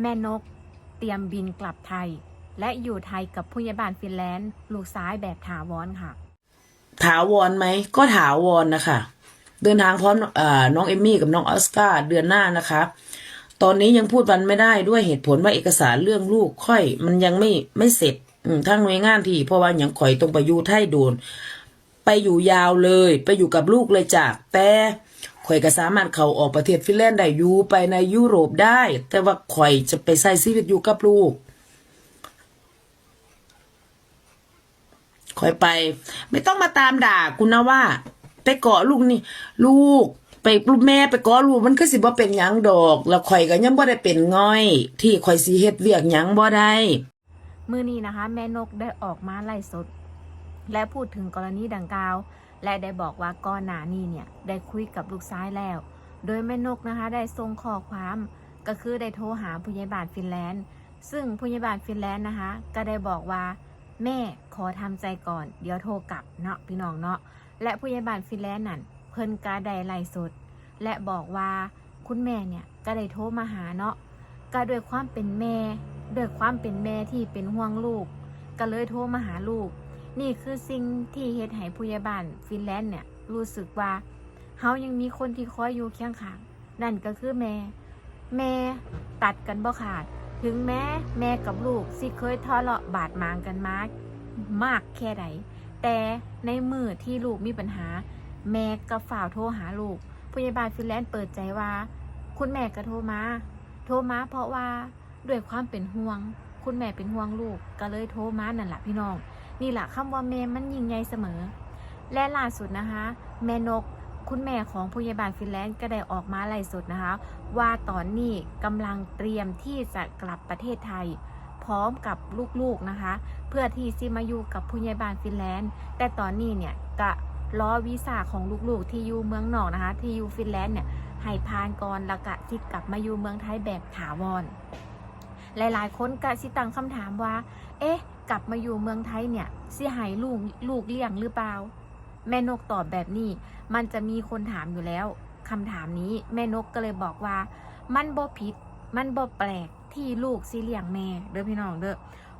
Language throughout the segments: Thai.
แม่นก เตรียมบินกลับไทย และอยู่ไทยกับผู้ใหญ่บ้านฟินแลนด์ ลูกซ้ายแบบถาวรค่ะ ถาวรไหมก็ถาวรนะคะเดินทางพร้อมน้องเอมมี่กับน้องออสการ์เดือนหน้านะคะ ตอนนี้ยังพูดวันไม่ได้ด้วยเหตุผลว่าเอกสารเรื่องลูกค่อย มันยังไม่ไม่เสร็จทั้งหน่วยงานที่เพราะว่าอย่างข่อยตรงไปอยู่ไทยโดน ไปอยู่ยาวเลย ไปอยู่กับลูกเลยจากแต่ ข่อยก็สามารถเข้าออกประเทศฟินแลนด์ได้อยู่ไปในยุโรปได้ แต่ว่าข่อยจะไปใช้ชีวิตอยู่กับลูกคอยไป ไม่ต้องมาตามด่ากูนะว่า ไปเกาะลูกนี่ ลูกไปลูกแม่ไปเกาะลูกมันก็สิบ่เป็นหยังดอก แล้วข่อยก็ยังบ่ได้เป็นง่อย ที่ข่อยสิเฮ็ดเวียกหยังบ่ได้มือนี้นะคะ แม่นกได้ออกมาไล่สด และพูดถึงกรณีดังกล่าว และได้บอกว่าก่อนหนานี้เนี่ยได้คุยกับลูกซ้ายแล้ว โดยแม่นกนะคะได้ส่งข้อความก็คือได้โทรหาผู้ใหญ่บ้านฟินแลนด์ ซึ่งผู้ใหญ่บ้านฟินแลนด์นะคะ ก็ได้บอกว่า แม่ขอทำใจก่อน เดี๋ยวโทรกลับเนาะพี่น้องเนาะและผู้ใหญ่บ้านฟินแลนด์นั่นเพิ่นก็ได้ไล่สด และบอกว่าคุณแม่เนี่ยก็ได้โทรมาหาเนาะก็ด้วยความเป็นแม่ด้วยความเป็นแม่ที่เป็นห่วงลูก ก็เลยโทรมาหาลูก นี่คือสิ่งที่เฮ็ดให้ผู้ใหญ่บ้านฟินแลนด์เนี่ยรู้สึกว่าเฮายังมีคนที่คอยอยู่เคียงข้างนั่นก็คือแม่ แม่ตัดกันบ่ขาด ถึงแม้แม่กับลูกสิเคยทะเลาะบาดหมางกันมากมากแค่ใดแต่ในมือที่ลูกมีปัญหา แม่ก็ฝ่าโทรหาลูกผู้ใหญ่บ้านฟินแลนด์เปิดใจว่า คุณแม่ก็โทรมาโทรมาเพราะว่าด้วยความเป็นห่วง คุณแม่เป็นห่วงลูกก็เลยโทรมานั่นแหละพี่น้อง นี่แหละคำว่าแม่มันยิ่งใหญ่เสมอ และล่าสุดนะคะ แม่นกคุณแม่ของผู้ใหญ่บ้านฟินแลนด์ก็ได้ออกมาไล่สดนะคะ ว่าตอนนี้กำลังเตรียมที่จะกลับประเทศไทย พร้อมกับลูกๆนะคะ เพื่อที่ซิมาอยู่กับผู้ใหญ่บ้านฟินแลนด์ แต่ตอนนี้เนี่ยกะล้อวีซ่าของลูกๆ ที่อยู่เมืองนอกนะคะ ที่อยู่ฟินแลนด์เนี่ยให้ผ่านก่อนแล้วก็ที่กลับมาอยู่เมืองไทยแบบถาวรหลายๆ คนก็สิตั้งคำถามว่า เอ๊ะกลับมาอยู่เมืองไทยเนี่ยสิหายลูกลูกเลี้ยงหรือเปล่า แม่นกตอบแบบนี้ มันจะมีคนถามอยู่แล้วคำถามนี้แม่นกก็เลยบอกว่า มันบ่ผิด มันบ่แปลกที่ลูกสิเลี้ยงแม่เด้อพี่น้องเด้อ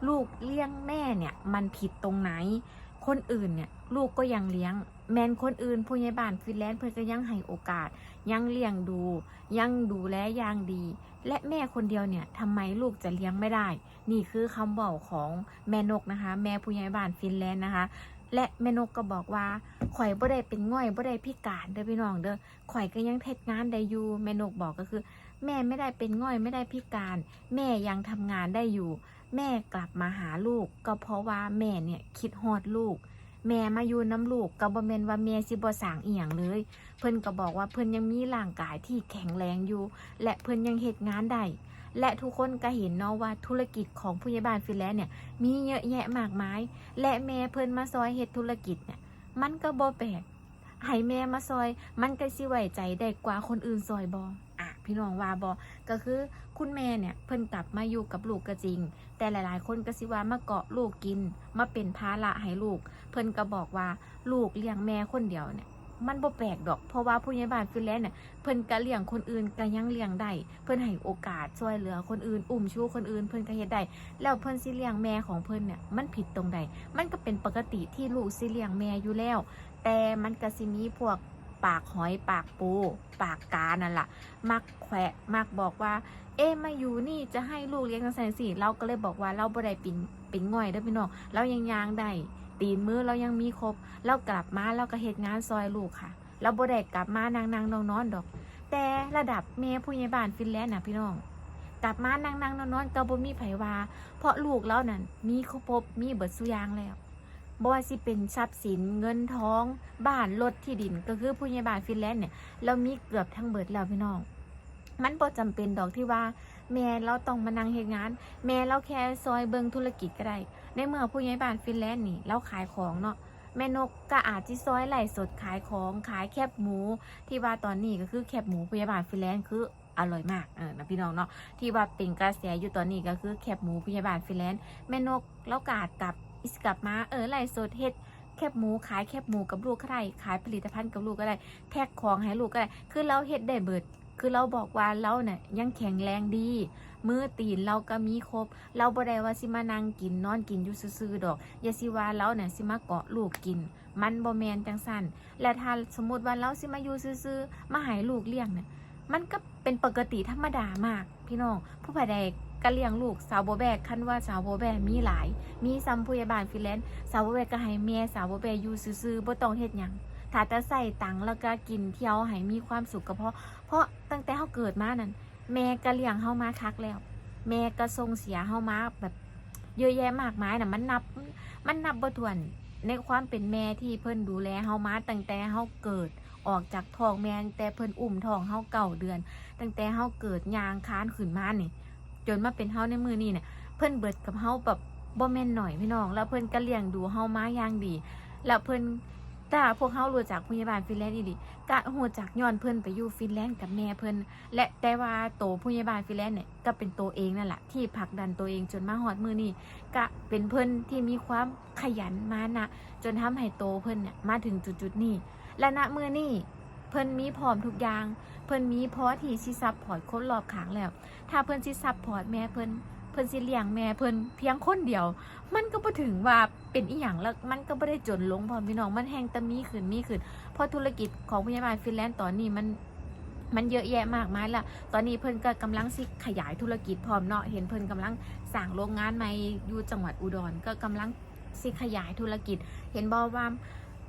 ลูกเลี้ยงแม่เนี่ย มันผิดตรงไหน คนอื่นเนี่ยลูกก็ยังเลี้ยง แมนคนอื่นผู้ใหญ่บ้านฟินแลนด์เพื่อนก็ยังให้โอกาส ยังเลี้ยงดู ยังดูแลอย่างดี และแม่คนเดียวเนี่ยทำไมลูกจะเลี้ยงไม่ได้ นี่คือคำบอกของแม่นกนะคะ แม่ผู้ใหญ่บ้านฟินแลนด์นะคะ และแม่นกก็บอกว่าข่อยบ่ได้เป็นง่อยบ่ได้พิการเด้อพี่น้องเด้อข่อยก็ยังเทศงานได้อยู่แม่นกบอกก็คือ แม่ไม่ได้เป็นง่อยไม่ได้พิการ แม่ยังทำงานได้อยู่ แม่กลับมาหาลูก ก็เพราะว่าแม่เนี่ยคิดฮอดลูก แม่มาอยู่น้ำลูกก็บ่แม่นว่าแม่สิบ่สร้างอีหยังเลย เพิ่นก็บอกว่าเพิ่นยังมีร่างกายที่แข็งแรงอยู่ และเพิ่นยังเฮ็ดงานได้และทุกคนก็เห็นเนาะว่าธุรกิจของผู้ใหญ่บ้านฟินแลนด์เนี่ย มีเยอะแยะมากมาย และแม่เพิ่นมาซอยเฮ็ดธุรกิจเนี่ย มันก็บ่แปลกให้แม่มาซอย มันก็สิไว้ใจได้กว่าคนอื่นซอยบ่อ่ พี่น้องว่าบ่ก็คือคุณแม่เนี่ยเพิ่นกลับมาอยู่กับลูกก็จริง แต่หลาย ๆ คนก็สิว่ามาเกาะลูกกิน มาเป็นภาระให้ลูก เพิ่นก็บอกว่าลูกเลี้ยงแม่คนเดียวเนี่ยมันบ่แปลกดอก เพราะว่าผู้ใหญ่บ้านฟินแลนด์เนี่ยเพิ่นก็เลี้ยงคนอื่นก็ยังเลี้ยงได้เพิ่นให้โอกาสช่วยเหลือคนอื่น อุ้มชูคนอื่นเพิ่นก็เฮ็ดได้แล้วเพิ่นสิเลี้ยงแม่ของเพิ่นเนี่ยมันผิดตรงใดมันก็เป็นปกติที่ลูกสิเลี้ยงแม่อยู่แล้ว แต่มันก็สิมีพวก ปากหอยปากปู ปากกานั่นล่ะมักแขวะมักบอกว่า เอ๊ะมาอยู่นี่จะให้ลูกเลี้ยงกันแสนสี่เราก็เลยบอกว่าเราบ่ได้เป็นเป็นง่อยเด้อพี่น้องเรายังยางได้ตีนมือเรายังมีครบเรากลับมาเราก็เฮ็ดงานซอยลูกค่ะ เราบ่ได้กลับมานางนางนอนนอนดอก แต่ระดับแม่ผู้ใหญ่บ้านฟินแลนด์นะพี่น้องกลับมานางนางนอนนอนๆก็บ่มีไผว่าเพราะลูกเรานั่นมีครบมีเบิดสุยางแล้ว บ่ว่าสิเป็นทรัพย์สินเงินทอง บ้านรถที่ดิน ก็คือผู้ใหญ่บ้านฟินแลนด์เนี่ยเรามีเกือบทั้งเบิดแล้วพี่น้อง มันบ่จำเป็นดอกที่ว่า แม่เราต้องมานั่งเฮ็ดงาน แม่เราแค่ซอยเบิงธุรกิจก็ได้ ในเมื่อผู้ใหญ่บ้านฟินแลนด์นี่เราขายของเนาะแม่นกก็อาจจะซอยไหลสดขายของขายแคบหมู ที่ว่าตอนนี้ก็คือแคบหมูพยาบาลฟินแลนด์คืออร่อยมากเออนะพี่น้องเนาะที่ว่าเป็นกระแสอยู่ตอนนี้ก็คือแคบหมูพยาบาลฟินแลนด์แม่นกแล้วกาจกลับ อิสกลับมาเออไลฟ์สดเฮ็ดแคบหมูขายแคบหมูกับลูกก็ได้ขายผลิตภัณฑ์กับลูกก็ได้ แท็กของให้ลูกก็ได้ คือเราเฮ็ดได้เบิด คือเราบอกว่าเราเนี่ยยังแข็งแรงดี มือตีนเราก็มีครบ เราบ่ได้ว่าสิมานั่งกินนอนกินอยู่ซื่อๆดอก อย่าสิว่าเราเนี่ยสิมาเกาะลูกกิน มันบ่แมนจังสั่นและถ้าสมมติว่าเราสิมาอยู่ซื่อๆมาหายลูกเลี้ยงเนี่ยมันก็เป็นปกติธรรมดามาก พี่น้องผู้ภายใด ก็เลี้ยงลูกสาวโบแบกคันว่าสาวโบแบกมีหลาย มีซัมพยาบาลฟรีแลนซ์สาวโบแบกก็ให้แม่สาวโบแบกอยู่ซื่อๆบ่ต้องเฮ็ดหยังถ้าจะใส่ตังค์แล้วก็กินเที่ยวให้มีความสุขก็เพราะ เพราะตั้งแต่เฮาเกิดมานั่นแม่ก็เลี้ยงเฮามาคักแล้ว แม่ก็ส่งเสียเฮามาแบบเยอะแยะมากมายน่ะมันนับ มันนับบ่ถ้วนในความเป็นแม่ที่เพิ่นดูแลเฮามาตั้งแต่เฮาเกิดออกจากท้องแม่ตั้งแต่เพิ่นอุ้มท้องเฮาเก่าเดือน ตั้งแต่เฮาเกิดยางค้านขึ้นมานี่ จนมาเป็นเฮาในมือนี่เนี่ยเพิ่อนเบิดกับเฮาแบบบ่แม่นหน่อยพี่น้อง แล้วเพิ่อนก็เลี้ยงดูเฮามาอย่างดี แล้วเพิ่อนถ้าพวกเฮารู้จักพยาบาลฟินแลนด์อีหลีก็ฮู้จักย้อนเพิ่อนไปอยู่ฟินแลนด์กับแม่เพิ่อนและแต่ว่าโตพยาบาลฟินแลนด์เนี่ยก็เป็นตัวเองนั่นแหละที่ผลักดันตัวเองจนมาฮอดมือนี่ก็เป็นเพิ่อนที่มีความขยันมานะจนทำให้โตเพิ่อนเนี่ยมาถึงจุดๆนี้และณมือนี่ เพิ่นมีพร้อมทุกอย่าง เพิ่นมีพอที่สิซับพอร์ตคนรอบข้างแล้ว ถ้าเพิ่นสิซับพอร์ตแม่เพิ่นเพิ่นสิเลี้ยงแม่เพิ่นเพียงคนเดียว มันก็บ่ถึงว่าเป็นอีหยังแล้วมันก็บ่ได้จนลงพรอมพี่น้องมันแฮงแต่มีขึ้นมีขึ้นเพราะธุรกิจของพยาบาลฟินแลนด์ตอนนี้มันมันเยอะแยะมากมายละตอนนี้เพิ่นก็กำลังสิขยายธุรกิจพร้อมเนาะ เห็นเพิ่นกำลังสร้างโรงงานใหม่อยู่จังหวัดอุดร ก็กำลังสิขยายธุรกิจ เห็นบอกว่า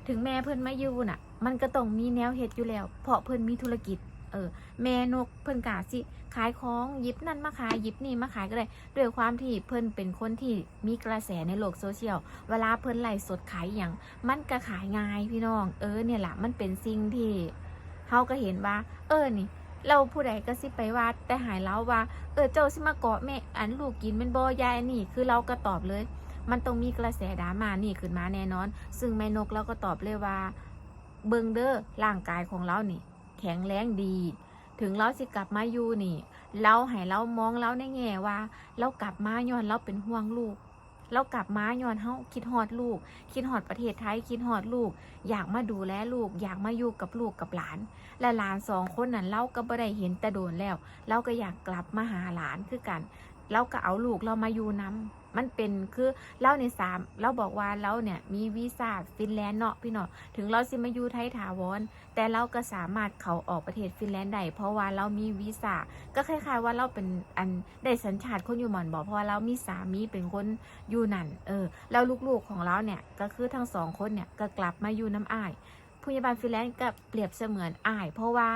ถึงแม่เพิ่นมาอยู่น่ะ มันก็ต้องมีแนวเฮ็ดอยู่แล้ว เพราะเพิ่นมีธุรกิจ เออ แม่นกเพิ่นกาสิ ขายของหยิบนั่นมาขายหยิบนี่มาขายก็ได้ ด้วยความที่เพิ่นเป็นคนที่มีกระแสในโลกโซเชียล เวลาเพิ่นไลฟ์สดขายอย่าง มันก็ขายง่ายพี่น้อง เออเนี่ยแหละมันเป็นสิ่งที่เฮาก็เห็นว่า เออนี่เราผู้ใดก็สิไปว่าแต่หายแล้วว่า เออเจ้าสิมาเกาะแม่อันลูกกินเป็นบ่ยายนนี่ คือเราก็ตอบเลย มันต้องมีกระแสดราม่านี่ขึ้นมาแน่นอน ซึ่งแม่นกเราก็ตอบเลยว่า เบิงเด้อร่างกายของเรานี่ แข็งแรงดี ถึงเราสิกลับมาอยู่นี่ เราให้เรามองเราในแง่ว่า เรากลับมาย้อนเราเป็นห่วงลูก เรากลับมาย้อนเฮาคิดฮอดลูก คิดฮอดประเทศไทยคิดฮอดลูก อยากมาดูแลลูก อยากมาอยู่กับลูกกับหลาน และหลานสองคนนั้นเราก็บ่ได้เห็นแต่โดนแล้ว เราก็อยากกลับมาหาหลานคือกัน เราก็เอาลูกเรามาอยู่น้ำ มันเป็นคือเราในสามเราบอกว่าเราเนี่ยมีวีซ่าฟินแลนด์เนาะพี่เนาะถึงเราสิมาอยู่ไทยถาวรแต่เราก็สามารถเขาออกประเทศฟินแลนด์ได้เพราะว่าเรามีวีซ่าก็คล้ายๆว่าเราเป็นอันได้สัญชาติคนอยู่หมอนบอกเพราะว่าเรามีสามีเป็นคนอยู่นั่นเออแล้วลูกๆของเราเนี่ยก็คือทั้งสองคนเนี่ยก็กลับมาอยู่น้ำอ้ายผู้ใหญ่บ้านฟินแลนด์ก็เปรียบเสมือนอ้าย เพราะว่า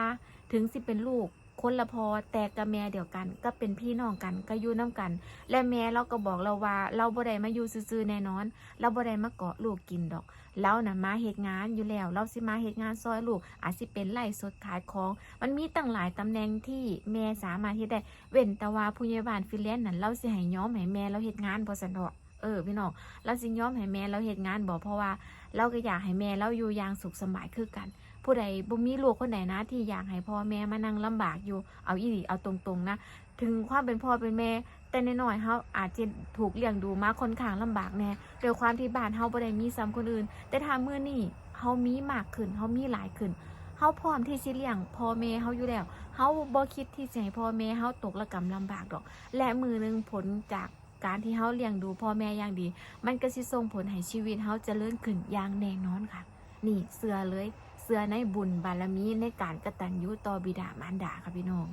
ถึงสิเป็นลูก คนละพอแต่กับแม่เดียวกัน ก็เป็นพี่น้องกันก็อยู่น้ำกัน และแม่เราก็บอกเราว่า เราบ่ได้มาอยู่ซื่อๆแน่นอน เราบ่ได้มาเกาะลูกกินดอกเรานะ่ะมาเหตุงานอยู่แล้ว เราสิมาเหตุงานซอยลูก อาจสิเป็นไล่สดขายของ มันมีตั้งหลายตำแหน่งที่แม่สามารถเฮ็ดได้ เว้นแต่ว่าผู้ใหญ่บ้านฟินแลนด์นั่นเราสิให้ย้อมให้แม่เราเฮ็ดงานบ่ซั่นดอกเออพี่น้องเราสิย้อมให้แม่เราเฮ็ดงานบ่เพราะว่า เราก็อยากให้แม่เราอยู่อย่างสุขสบายคือกัน ผู้ใดบ่มีลูกคนไหนนะ ที่อยากให้พ่อแม่มานั่งลำบากอยู่เอาอีหลีเอาตรงๆนะ ถึงความเป็นพ่อเป็นแม่ แต่น้อยเฮาอาจจะถูกเลี้ยงดูมาค่อนข้างลำบากแน่โดยความที่บ้านเฮาบ่ได้มีซ้ำคนอื่น แต่ถ้ามื้อนี้เฮามีมากขึ้นเฮามีหลายขึ้นเฮาพร้อมที่สิเลี้ยงพ่อแม่เฮาอยู่แล้วเฮาบ่คิดที่จะให้พ่อแม่เฮาตกระกำลำบากดอก และมือหนึงผลจากการที่เฮาเลี้ยงดูพ่อแม่อย่างดี มันก็สิส่งผลให้ชีวิตเฮาเจริญขึ้นอย่างแน่นอนค่ะ นี่เสือเลย เสื้อในบุญบารมีในการกระตันยุต่อบิดามารดาค่ะพี่น้อง